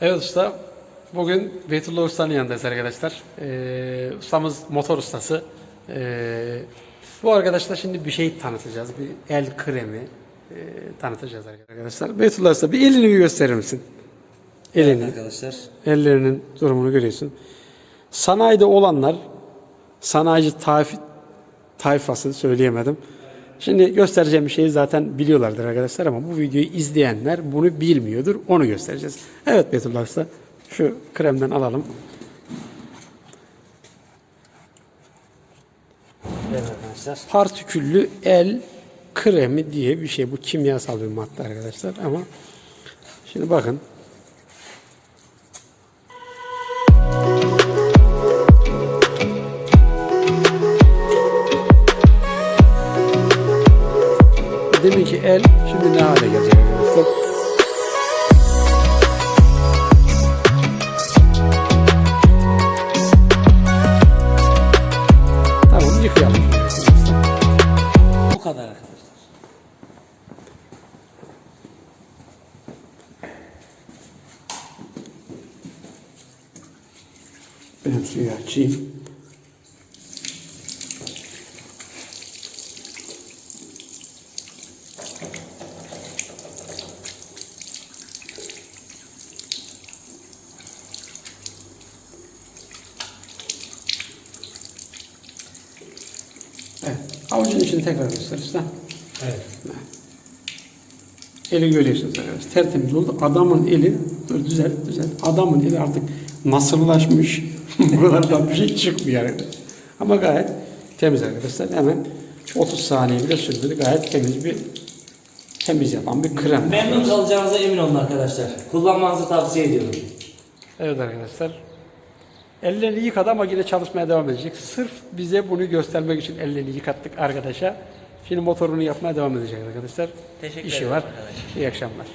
Evet usta. Bugün Beytullah Usta'nın yanındayız arkadaşlar. Ee, ustamız motor ustası. Ee, bu arkadaşlar şimdi bir şey tanıtacağız. Bir el kremi e, tanıtacağız arkadaşlar. Beytullah Usta bir elini bir gösterir misin? Elini. Arkadaşlar Ellerinin durumunu görüyorsun. Sanayide olanlar sanayici tayf, tayfası söyleyemedim. Şimdi göstereceğim bir şeyi zaten biliyorlardır arkadaşlar ama bu videoyu izleyenler bunu bilmiyordur. Onu göstereceğiz. Evet Betullah Usta. Şu kremden alalım. evet arkadaşlar. Partiküllü el kremi diye bir şey. Bu kimyasal bir madde arkadaşlar ama şimdi bakın. Demin ki el şimdi ne hale gelecek arkadaşlar? Tamam yıkayalım. Bu kadar arkadaşlar. Ben suyu açayım. Evet. Avucun içini tekrar göster usta. Evet. Eli görüyorsunuz arkadaşlar. Tertemiz oldu. Adamın eli, dur düzelt düzelt. Adamın eli artık nasırlaşmış. Buralardan bir şey çıkmıyor arkadaşlar. Ama gayet temiz arkadaşlar. Hemen 30 saniye bile sürdü. Gayet temiz bir temiz yapan bir krem. Memnun kalacağınıza emin olun arkadaşlar. Kullanmanızı tavsiye ediyorum. Evet arkadaşlar. Ellerini yıkadı ama yine çalışmaya devam edecek. Sırf bize bunu göstermek için ellerini yıkattık arkadaşa. Şimdi motorunu yapmaya devam edecek arkadaşlar. Teşekkür İşi ederim var. arkadaşlar. İyi akşamlar.